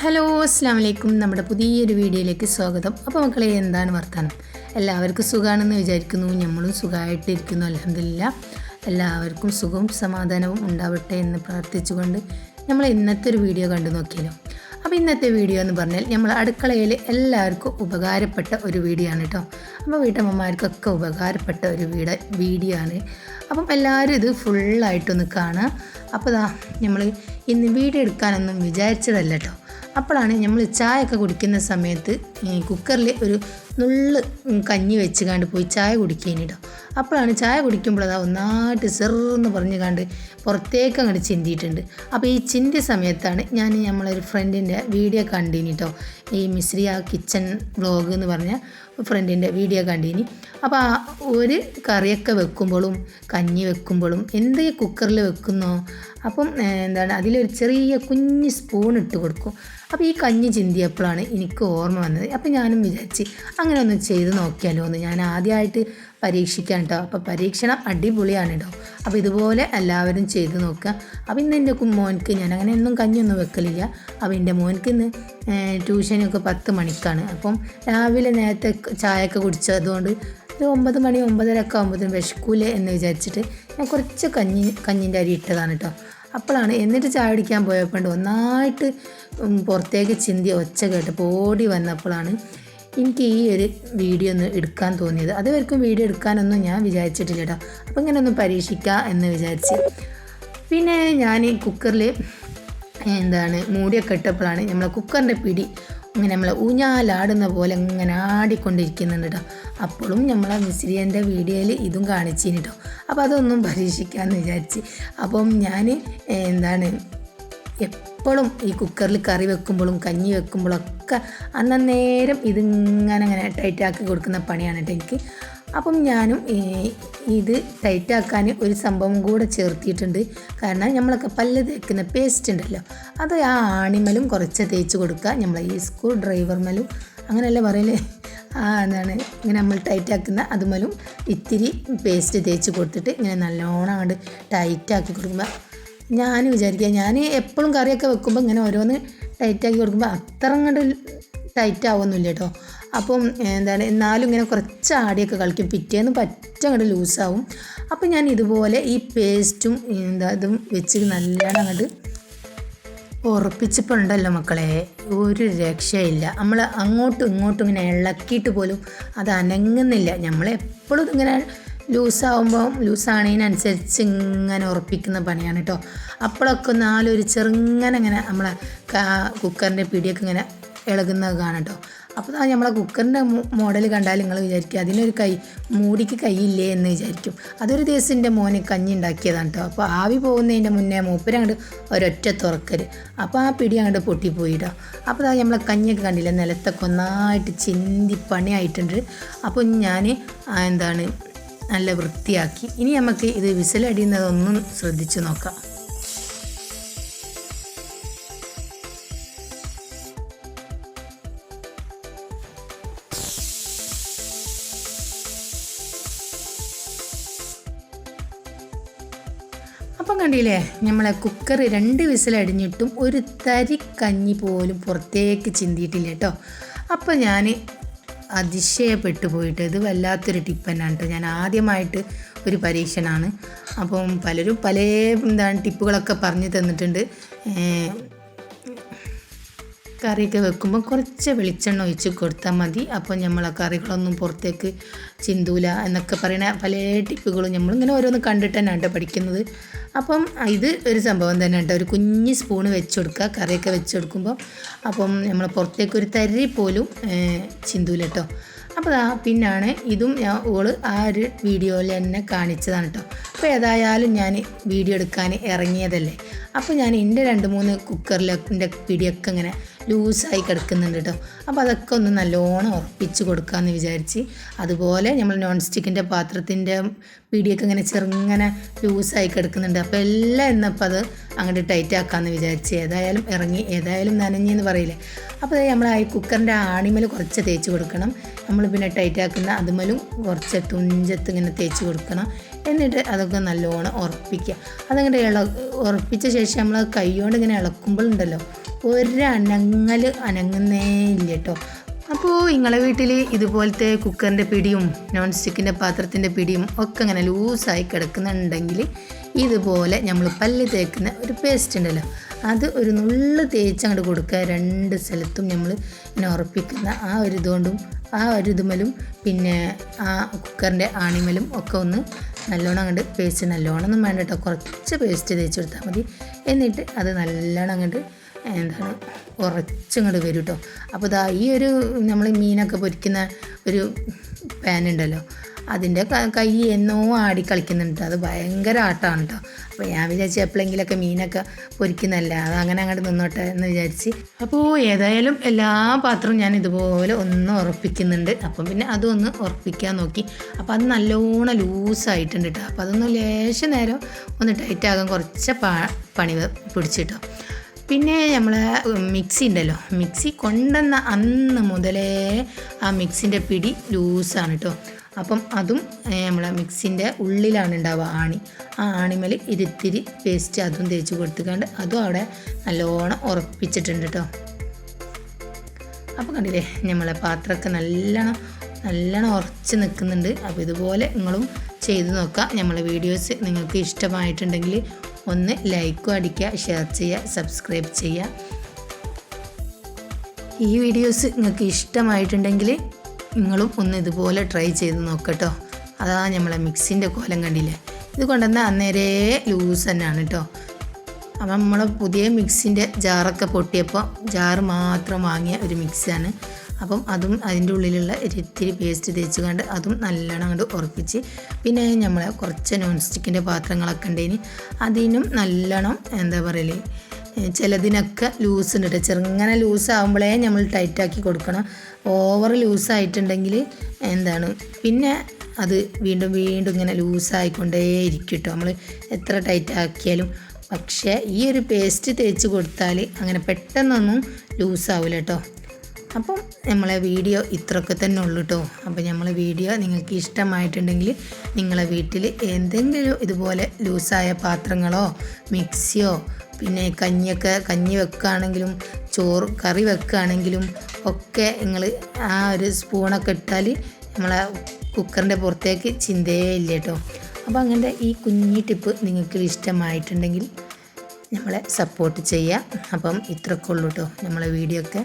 Hello അസ്സാം വലൈക്കും നമ്മുടെ പുതിയൊരു വീഡിയോയിലേക്ക് സ്വാഗതം. അപ്പോൾ മക്കളെ എന്താണ് വർത്തമാനം എല്ലാവർക്കും സുഖമാണെന്ന് വിചാരിക്കുന്നു. നമ്മളും സുഖമായിട്ടിരിക്കുന്നു അലഹമില്ല എല്ലാവർക്കും സുഖവും സമാധാനവും ഉണ്ടാവട്ടെ എന്ന് പ്രാർത്ഥിച്ചുകൊണ്ട് നമ്മൾ ഇന്നത്തെ ഒരു വീഡിയോ കണ്ടു നോക്കിയല്ലോ അപ്പോൾ ഇന്നത്തെ വീഡിയോ എന്ന് പറഞ്ഞാൽ നമ്മൾ അടുക്കളയിൽ എല്ലാവർക്കും ഉപകാരപ്പെട്ട ഒരു വീഡിയോ ആണ് കേട്ടോ അപ്പോൾ വീട്ടമ്മമാർക്കൊക്കെ ഉപകാരപ്പെട്ട ഒരു വീട് വീഡിയോ ആണ്. അപ്പം എല്ലാവരും ഇത് ഫുള്ളായിട്ടൊന്ന് കാണുക. അപ്പോൾ ദാ നമ്മൾ ഇന്ന് വീഡിയോ എടുക്കാനൊന്നും വിചാരിച്ചതല്ല കേട്ടോ അപ്പോഴാണ് നമ്മൾ ചായയൊക്കെ കുടിക്കുന്ന സമയത്ത് കുക്കറിൽ ഒരു നുള്ള് കഞ്ഞി വെച്ച് കണ്ട് പോയി ചായ കുടിക്കേനി കേട്ടോ അപ്പോഴാണ് ചായ കുടിക്കുമ്പോൾ അതാ ഒന്നായിട്ട് സെറെന്ന് പറഞ്ഞ് കണ്ട് പുറത്തേക്ക് അങ്ങോട്ട് ചിന്തിയിട്ടുണ്ട്. അപ്പോൾ ഈ ചിന്തിയ സമയത്താണ് ഞാൻ നമ്മളൊരു ഫ്രണ്ടിന്റെ വീഡിയോ കണ്ടിനിട്ടോ ഈ ആ കിച്ചൺ വ്ളോഗ് എന്ന് പറഞ്ഞ ഫ്രണ്ടിന്റെ വീഡിയോ കണ്ടിനി. അപ്പോൾ ഒരു കറിയൊക്കെ വെക്കുമ്പോഴും കഞ്ഞി വെക്കുമ്പോഴും എന്ത് കുക്കറിൽ വെക്കുന്നോ? അപ്പം എന്താണ് അതിലൊരു ചെറിയ കുഞ്ഞ് സ്പൂൺ ഇട്ട് കൊടുക്കും. അപ്പോൾ ഈ കഞ്ഞി ചിന്തിയപ്പോഴാണ് എനിക്ക് ഓർമ്മ വന്നത്. അപ്പോൾ ഞാനും വിചാരിച്ച് അങ്ങനെ ഒന്ന് ചെയ്ത് നോക്കിയാലോ എന്ന്. ഞാൻ ആദ്യമായിട്ട് പരീക്ഷിക്കാൻ കേട്ടോ അപ്പോൾ പരീക്ഷണം അടിപൊളിയാണ് കേട്ടോ അപ്പോൾ ഇതുപോലെ എല്ലാവരും ചെയ്ത് നോക്കുക. അപ്പോൾ ഇന്ന് എന്റെ മോൻക്ക് ഞാൻ അങ്ങനെ ഒന്നും കഞ്ഞിയൊന്നും വെക്കലില്ല. അപ്പോൾ എന്റെ മോൻക്ക് ഇന്ന് ട്യൂഷനൊക്കെ പത്ത് മണിക്കാണ്. അപ്പം രാവിലെ നേരത്തെ ചായയൊക്കെ കുടിച്ചതുകൊണ്ട് ഒരു ഒമ്പത് മണി ഒമ്പതര ഒക്കെ ആകുമ്പോഴത്തേനും വിശക്കൂലേ എന്ന് വിചാരിച്ചിട്ട് ഞാൻ കുറച്ച് കഞ്ഞി കഞ്ഞിന്റെ അരി ഇട്ടതാണ് കേട്ടോ അപ്പോഴാണ് എന്നിട്ട് ചായ കുടിക്കാൻ പോയപ്പോൾ ഒന്നായിട്ട് പുറത്തേക്ക് ചിന്തി ഒച്ച കേട്ടപ്പോൾ ഓടി വന്നപ്പോഴാണ് എനിക്ക് ഈ ഒരു വീഡിയോ ഒന്ന് എടുക്കാൻ തോന്നിയത്. അതുവരെക്കും വീഡിയോ എടുക്കാനൊന്നും ഞാൻ വിചാരിച്ചിട്ടില്ല കേട്ടോ. അപ്പോൾ ഇങ്ങനെ ഒന്ന് പരീക്ഷിക്കാം എന്ന് വിചാരിച്ച്. പിന്നെ ഞാൻ കുക്കറിൽ എന്താണ് മൂടിയൊക്കെ ഇട്ടപ്പോഴാണ് നമ്മളെ കുക്കറിന്റെ പിടി ഇങ്ങനെ നമ്മളെ ഊഞ്ഞാലാടുന്ന പോലെ ഇങ്ങനെ ആടിക്കൊണ്ടിരിക്കുന്നുണ്ട് കേട്ടോ. അപ്പോഴും നമ്മളെ മിസ്രിയന്റെ വീഡിയോയിൽ ഇതും കാണിച്ചിന് കേട്ടോ അപ്പോൾ അതൊന്നും പരീക്ഷിക്കാമെന്ന് വിചാരിച്ച്. അപ്പം ഞാൻ എന്താണ് എപ്പോഴും ഈ കുക്കറിൽ കറി വെക്കുമ്പോഴും കഞ്ഞി വെക്കുമ്പോഴൊക്കെ അന്നേരം ഇതിങ്ങനെ അങ്ങനെ ടൈറ്റാക്കി കൊടുക്കുന്ന പണിയാണ് കേട്ടോ എനിക്ക്. അപ്പം ഞാനും ഇത് ടൈറ്റാക്കാൻ ഒരു സംഭവം കൂടെ ചേർത്തിയിട്ടുണ്ട്. കാരണം നമ്മളൊക്കെ പല്ല് തേക്കുന്ന പേസ്റ്റ് ഉണ്ടല്ലോ അത് ആ ആണിമലും കുറച്ച് തേച്ച് കൊടുക്കുക. നമ്മളെ ഈ സ്ക്രൂ ഡ്രൈവർമലും അങ്ങനെയല്ല പറയലേ? ആ എന്താണ് ഇങ്ങനെ നമ്മൾ ടൈറ്റാക്കുന്ന അതുമലും ഇത്തിരി പേസ്റ്റ് തേച്ച് കൊടുത്തിട്ട് ഇങ്ങനെ നല്ലോണം അങ്ങോട്ട് ടൈറ്റാക്കി കൊടുക്കുമ്പോൾ ഞാൻ വിചാരിക്കുക ഞാൻ എപ്പോഴും കറിയൊക്കെ വെക്കുമ്പോൾ ഇങ്ങനെ ഓരോന്ന് ടൈറ്റാക്കി കൊടുക്കുമ്പോൾ അത്ര അങ്ങോട്ട് ടൈറ്റ് ആവുന്നില്ല കേട്ടോ അപ്പം എന്താണ് എന്നാലും ഇങ്ങനെ കുറച്ച് ആടിയൊക്കെ കളിക്കും. പിറ്റേന്ന് പറ്റ അങ്ങോട്ട് ലൂസാവും അപ്പം ഞാൻ ഇതുപോലെ ഈ പേസ്റ്റും എന്താ ഇതും വെച്ച് നല്ലോണം അങ്ങോട്ട് ഉറപ്പിച്ചപ്പോൾ ഉണ്ടല്ലോ മക്കളെ. ഒരു രക്ഷയില്ല. നമ്മൾ അങ്ങോട്ടും ഇങ്ങോട്ടും ഇങ്ങനെ ഇളക്കിയിട്ട് പോലും അത് അനങ്ങുന്നില്ല. നമ്മൾ എപ്പോഴും ഇങ്ങനെ ലൂസാവുമ്പോൾ ലൂസാണതിനനുസരിച്ച് ഇങ്ങനെ ഉറപ്പിക്കുന്ന പണിയാണ് കേട്ടോ അപ്പോഴൊക്കെ നാലൊരു ചെറുങ്ങനെ ഇങ്ങനെ നമ്മളെ കുക്കറിന്റെ പിടിയൊക്കെ ഇങ്ങനെ ഇളകുന്നത് കാണാം കേട്ടോ അപ്പോൾ നമ്മളെ കുക്കറിന്റെ മോഡൽ കണ്ടാൽ നിങ്ങൾ വിചാരിക്കുക അതിനൊരു കൈ മൂടിക്ക് കൈയില്ലേ? എന്ന് വിചാരിക്കും. അതൊരു ദിവസം എന്റെ മോന് കഞ്ഞി ഉണ്ടാക്കിയതാണ് കേട്ടോ അപ്പോൾ ആവി പോകുന്നതിന്റെ മുന്നേ മൂപ്പര് അങ്ങോട്ട് ഒരൊറ്റ തുറക്കൽ അപ്പോൾ ആ പിടി അങ്ങോട്ട് പൊട്ടിപ്പോയിട്ടോ അപ്പോൾ അത് നമ്മളെ കഞ്ഞിയൊക്കെ കണ്ടില്ല? നിലത്തൊക്കെ ഒന്നായിട്ട് ചിന്തി പണിയായിട്ടുണ്ട്. അപ്പോൾ ഞാൻ എന്താണ് നല്ല വൃത്തിയാക്കി. ഇനി നമുക്ക് ഇത് വിസിലടിയുന്നതൊന്നും ശ്രദ്ധിച്ചു നോക്കാം. അപ്പം കണ്ടില്ലേ നമ്മളെ കുക്കർ രണ്ട് വിസിലടിഞ്ഞിട്ടും ഒരു തരി കഞ്ഞി പോലും പുറത്തേക്ക് ചിന്തിയിട്ടില്ല കേട്ടോ. അപ്പം ഞാൻ അതിശയപ്പെട്ടു പോയിട്ട് ഇത് വല്ലാത്തൊരു ടിപ്പ് തന്നെയാണ് കേട്ടോ. ഞാൻ ആദ്യമായിട്ട് ഒരു പരീക്ഷണമാണ് അപ്പം പലരും പല എന്താണ് ടിപ്പുകളൊക്കെ പറഞ്ഞു തന്നിട്ടുണ്ട്. കറിയൊക്കെ വെക്കുമ്പോൾ കുറച്ച് വെളിച്ചെണ്ണ ഒഴിച്ച് കൊടുത്താൽ മതി. അപ്പോൾ നമ്മൾ ആ കറികളൊന്നും പുറത്തേക്ക് ചിന്തൂല എന്നൊക്കെ പറയുന്ന പല ടിപ്പുകളും നമ്മളിങ്ങനെ ഓരോന്ന് കണ്ടിട്ട് കേട്ടോ പഠിക്കുന്നത്. അപ്പം ഇത് ഒരു സംഭവം തന്നെ കേട്ടോ ഒരു കുഞ്ഞ് സ്പൂണ് വെച്ച് കൊടുക്കുക. കറിയൊക്കെ വെച്ച് കൊടുക്കുമ്പോൾ അപ്പം നമ്മൾ പുറത്തേക്ക് ഒരു തരി പോലും ചിന്തൂല കേട്ടോ അപ്പോൾ ആ പിന്നാണ് ഇതും ഞാൻ ഓൾ ആ ഒരു വീഡിയോയിൽ തന്നെ കാണിച്ചതാണ് കേട്ടോ അപ്പോൾ ഏതായാലും ഞാൻ വീഡിയോ എടുക്കാൻ ഇറങ്ങിയതല്ലേ? അപ്പോൾ ഞാൻ എന്റെ രണ്ട് മൂന്ന് കുക്കറിലൊക്കെ പിടിയൊക്കെ ഇങ്ങനെ ലൂസായി കിടക്കുന്നുണ്ട് കേട്ടോ. അപ്പോൾ അതൊക്കെ ഒന്ന് നല്ലോണം ഉറപ്പിച്ച് കൊടുക്കാമെന്ന് വിചാരിച്ച് അതുപോലെ നമ്മൾ നോൺ സ്റ്റിക്കിന്റെ പാത്രത്തിന്റെ പിടിയൊക്കെ ഇങ്ങനെ ചെറുങ്ങനെ ലൂസായി കിടക്കുന്നുണ്ട്. അപ്പോൾ എല്ലാം ഇന്നപ്പോൾ അത് അങ്ങോട്ട് ടൈറ്റ് ആക്കാമെന്ന് വിചാരിച്ച് ഏതായാലും ഇറങ്ങി ഏതായാലും നനഞ്ഞെന്ന് പറയില്ലേ. അപ്പോൾ നമ്മൾ ആ കുക്കറിന്റെ ആണിമൽ കുറച്ച് തേച്ച് കൊടുക്കണം. നമ്മൾ പിന്നെ ടൈറ്റ് ആക്കുന്ന അതുമലും കുറച്ച് തുഞ്ചത്ത് ഇങ്ങനെ തേച്ച് കൊടുക്കണം. എന്നിട്ട് അതൊക്കെ നല്ലോണം ഉറപ്പിക്കുക. അതങ്ങോട്ട് ഇള ഉറപ്പിച്ച ശേഷം നമ്മൾ കൈകൊണ്ട് ഇങ്ങനെ ഇളക്കുമ്പോഴുണ്ടല്ലോ ഒരനങ്ങൽ അനങ്ങുന്നേ ഇല്ല കേട്ടോ അപ്പോൾ നിങ്ങളെ വീട്ടിൽ ഇതുപോലത്തെ കുക്കറിന്റെ പിടിയും നോൺ സ്റ്റിക്കിന്റെ പാത്രത്തിന്റെ പിടിയും ഒക്കെ ഇങ്ങനെ ലൂസായി കിടക്കുന്നുണ്ടെങ്കിൽ ഇതുപോലെ നമ്മൾ പല്ല് തേക്കുന്ന ഒരു പേസ്റ്റ് ഉണ്ടല്ലോ. അത് ഒരു നുള്ള് തേച്ച് അങ്ങോട്ട് കൊടുക്കുക. രണ്ട് സ്ഥലത്തും നമ്മൾ ഇങ്ങനെ ഉറപ്പിക്കുന്ന ആ ഒരു ഇതുകൊണ്ടും ആ ഒരു ഇതുമലും പിന്നെ ആ കുക്കറിന്റെ ആണിമലും ഒക്കെ ഒന്ന് നല്ലോണം അങ്ങോട്ട് പേസ്റ്റ് നല്ലോണം ഒന്നും വേണ്ട കേട്ടോ കുറച്ച് പേസ്റ്റ് തേച്ച് കൊടുത്താൽ മതി. എന്നിട്ട് അത് നല്ലോണം അങ്ങോട്ട് എന്താണ് ഉറച്ചങ്ങോട്ട് വരും കേട്ടോ അപ്പോൾ ഇതാ ഈ ഒരു നമ്മൾ മീനൊക്കെ പൊരിക്കുന്ന ഒരു പാൻ ഉണ്ടല്ലോ. അതിന്റെ ക- എന്നോ ആടി കളിക്കുന്നുണ്ട്. അത് ഭയങ്കര ആട്ടമാണ് കേട്ടോ അപ്പോൾ ഞാൻ വിചാരിച്ചു എപ്പോഴെങ്കിലൊക്കെ മീനൊക്കെ പൊരിക്കുന്നല്ല അത് അങ്ങനെ അങ്ങോട്ട് നിന്നോട്ടെ എന്ന് വിചാരിച്ച്. അപ്പോൾ ഏതായാലും എല്ലാ പാത്രവും ഞാൻ ഇതുപോലെ ഒന്ന് ഉറപ്പിക്കുന്നുണ്ട്. അപ്പം പിന്നെ അതൊന്ന് ഉറപ്പിക്കാൻ നോക്കി. അപ്പോൾ അത് നല്ലോണം ലൂസായിട്ടുണ്ട് കേട്ടോ അപ്പോൾ അതൊന്ന് ലേശം നേരം ഒന്ന് ടൈറ്റാകാൻ കുറച്ച് പാ പണി പിടിച്ചിട്ടോ പിന്നെ നമ്മൾ മിക്സി ഉണ്ടല്ലോ മിക്സി കൊണ്ടുവന്ന അന്ന് മുതലേ ആ മിക്സിന്റെ പിടി ലൂസാണ് കേട്ടോ അപ്പം അതും നമ്മളെ മിക്സിന്റെ ഉള്ളിലാണ് ഉണ്ടാവുക ആണി. ആ ആണിമേൽ ഇരുത്തിരി പേസ്റ്റ് അതും തേച്ച് കൊടുത്തുകൊണ്ട് അതും അവിടെ നല്ലോണം ഉറപ്പിച്ചിട്ടുണ്ട് കേട്ടോ അപ്പോൾ കണ്ടില്ലേ നമ്മളെ പാത്രമൊക്കെ നല്ലോണം നല്ലോണം ഉറച്ച് നിൽക്കുന്നുണ്ട്. അപ്പോൾ ഇതുപോലെ നിങ്ങളും ചെയ്ത് നോക്കുക. നമ്മളെ വീഡിയോസ് നിങ്ങൾക്ക് ഇഷ്ടമായിട്ടുണ്ടെങ്കിൽ ഒന്ന് ലൈക്കും അടിക്കുക ഷെയർ ചെയ്യുക സബ്സ്ക്രൈബ് ചെയ്യുക. ഈ വീഡിയോസ് നിങ്ങൾക്ക് ഇഷ്ടമായിട്ടുണ്ടെങ്കിൽ നിങ്ങളും ഒന്ന് ഇതുപോലെ ട്രൈ ചെയ്ത് നോക്കട്ടോ. അതാ നമ്മളെ മിക്സിന്റെ കോലം കണ്ടില്ലേ? ഇത് കൊണ്ടുവന്നാൽ അന്നേരേ ലൂസ് തന്നെയാണ് കേട്ടോ അപ്പം നമ്മൾ പുതിയ മിക്സിന്റെ ജാറൊക്കെ പൊട്ടിയപ്പോൾ ജാറ് മാത്രം വാങ്ങിയ ഒരു മിക്സിയാണ് അപ്പം അതും അതിന്റെ ഉള്ളിലുള്ള ഒരിത്തിരി പേസ്റ്റ് തേച്ച് കണ്ട് അതും നല്ലോണം അങ്ങോട്ട് ഉറപ്പിച്ച് പിന്നെ നമ്മളെ കുറച്ച് നോൺ സ്റ്റിക്കിന്റെ പാത്രങ്ങളൊക്കെ ഉണ്ടെങ്കിൽ അതിനും നല്ലോണം എന്താ പറയൽ? ചിലതിനൊക്കെ ലൂസിന് ഉണ്ട് കേട്ടോ ചെറുങ്ങനെ ലൂസാകുമ്പോഴേ നമ്മൾ ടൈറ്റാക്കി കൊടുക്കണം. ഓവർ ലൂസായിട്ടുണ്ടെങ്കിൽ എന്താണ്? പിന്നെ അത് വീണ്ടും വീണ്ടും ഇങ്ങനെ ലൂസായിക്കൊണ്ടേ ഇരിക്കും കേട്ടോ നമ്മൾ എത്ര ടൈറ്റ് ആക്കിയാലും. പക്ഷേ ഈ ഒരു പേസ്റ്റ് തേച്ച് കൊടുത്താൽ അങ്ങനെ പെട്ടെന്നൊന്നും ലൂസാവില്ല കേട്ടോ അപ്പം നമ്മളെ വീഡിയോ ഇത്രയൊക്കെ തന്നെ ഉള്ളൂ കേട്ടോ അപ്പം നമ്മളെ വീഡിയോ നിങ്ങൾക്ക് ഇഷ്ടമായിട്ടുണ്ടെങ്കിൽ നിങ്ങളെ വീട്ടിൽ എന്തെങ്കിലും ഇതുപോലെ ലൂസായ പാത്രങ്ങളോ മിക്സിയോ പിന്നെ കഞ്ഞിയൊക്കെ കഞ്ഞി വെക്കുകയാണെങ്കിലും ചോറ് കറി വെക്കുകയാണെങ്കിലും ഒക്കെ നിങ്ങൾ ആ ഒരു സ്പൂണൊക്കെ ഇട്ടാൽ നമ്മളെ കുക്കറിന്റെ പുറത്തേക്ക് ചിന്തയേ ഇല്ല കേട്ടോ അപ്പോൾ അങ്ങനത്തെ ഈ കുഞ്ഞി ടിപ്പ് നിങ്ങൾക്ക് ഇഷ്ടമായിട്ടുണ്ടെങ്കിൽ നമ്മളെ സപ്പോർട്ട് ചെയ്യുക. അപ്പം ഇത്രയൊക്കെ ഉള്ളൂ കേട്ടോ നമ്മളെ വീഡിയോ ഒക്കെ